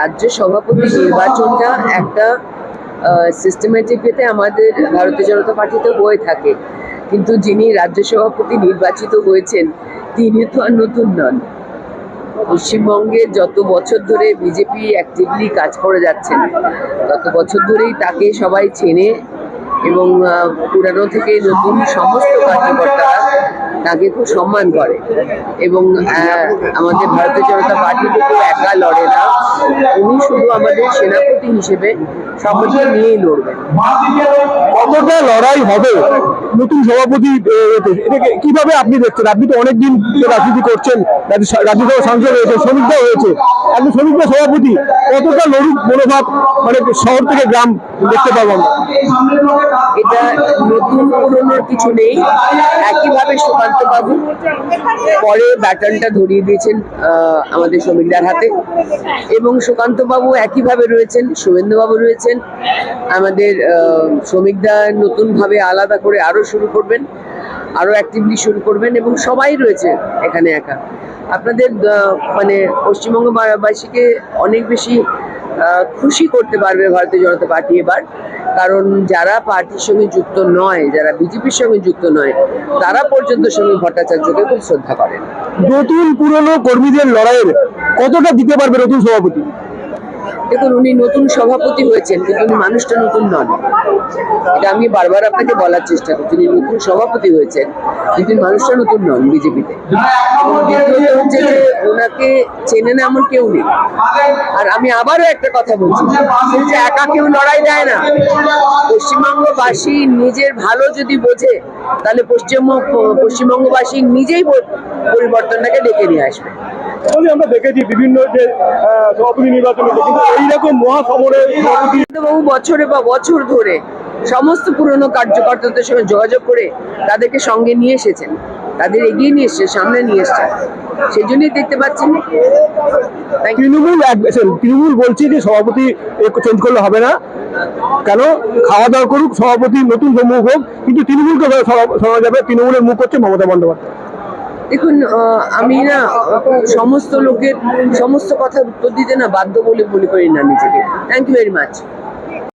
রাজ্য সভাপতি নির্বাচনটা একটা সিস্টেমেটিক পেতে আমাদের ভারতীয় জনতা পার্টিতে হয়ে থাকে। কিন্তু যিনি রাজ্য সভাপতি নির্বাচিত হয়েছেন, তিনি তো আর নতুন নন। পশ্চিমবঙ্গে যত বছর ধরে বিজেপি অ্যাক্টিভলি কাজ করে যাচ্ছেন, তত বছর ধরেই তাকে সবাই চেনে এবং পুরানো থেকে নতুন সমস্ত কার্যকর্তারা তাকে খুব সম্মান করে। এবং আমাদের ভারতীয় জনতা পার্টি থেকেও একা লড়ে না। উনি শুধু আমাদের সেনাপতি হিসেবে সকলকে নিয়েই লড়বেন। কতটা লড়াই হবে? নতুন সভাপতি এটাকে কীভাবে আপনি দেখছেন? আপনি তো অনেকদিন রাজনীতি করছেন রাজ্য- রাজ্যসভা সাংসদ হয়েছে শ্রমিকরা হয়েছে। আপনি শ্রমিকরা সভাপতি কতটা লড়ুক মনোভাব মানে শহর থেকে গ্রাম দেখতে পাবো আমরা? এটা নতুন পুরনোর কিছু নেই। একইভাবে সুকান্ত বাবু পরে ব্যাটনটা ধরিয়ে দিয়েছেন আমাদের শ্রমিকদের হাতে। এবং সুকান্ত বাবু একইভাবে রয়েছেন শুভেন্দু বাবু রয়েছেন। আমাদের আহ, শ্রমিকরা নতুনভাবে আলাদা করে আরও শুরু করবেন, আরও অ্যাক্টিভিটি শুরু করবেন এবং সবাই রয়েছে এখানে একা। আপনাদের মানে পশ্চিমবঙ্গবাসীকে অনেক বেশি খুশি করতে পারবে ভারতীয় জনতা পার্টি এবার। কারণ যারা পার্টির সঙ্গে যুক্ত নয়, যারা বিজেপির সঙ্গে যুক্ত নয়, তারা পর্যন্ত সমীর ভট্টাচার্যকে খুব শ্রদ্ধা করেন। নতুন পুরনো কর্মীদের লড়াইয়ের কতটা দিতে পারবে নতুন সভাপতি? দেখুন, উনি নতুন সভাপতি হয়েছেন, কিন্তু উনি মানুষটা নতুন নন। এটা আমি বারবার আপনাকে বলার চেষ্টা করছি, উনি নতুন সভাপতি হয়েছেন, কিন্তু মানুষটা নতুন নন বিজেপিতে। হচ্ছে যে ওনাকে চেনে না এমন কেউ নেই। আর আমি আবারও একটা কথা বলছি, যে একা কেউ লড়াই দেয় না। পশ্চিমবঙ্গবাসী নিজের ভালো যদি বোঝে, তাহলে পশ্চিমবঙ্গ, পশ্চিমবঙ্গবাসী নিজেই পরিবর্তনটাকে ডেকে নিয়ে আসবে। আমরা দেখেছি বিভিন্ন যে সভাপতি নির্বাচনে কিন্তু এইরকম মহাসমরের সভাপতি বাবু বছরে বা বছর ধরে সমস্ত পুরনো কার্যকর্তাদের সঙ্গে যোগাযোগ করে তাদেরকে সঙ্গে নিয়ে এসেছেন। তাদের এগিয়ে নিয়ে এসছে সামনে নিয়ে এসছেন। সেই জন্যই দেখতে পাচ্ছেন। তৃণমূল তৃণমূল বলছে যে সভাপতি চেঞ্জ করলে হবে না। কেন? খাওয়া দাওয়া করুক সভাপতি নতুন মুখ হোক কিন্তু তৃণমূলকে শোনা যাবে তৃণমূলের মুখ হচ্ছে মমতা বন্দ্যোপাধ্যায়। দেখুন আমি না, সমস্ত লোকের, সমস্ত কথা উত্তর দিতে না বাধ্য বলে মনে করি না নিজেকে। Thank you very much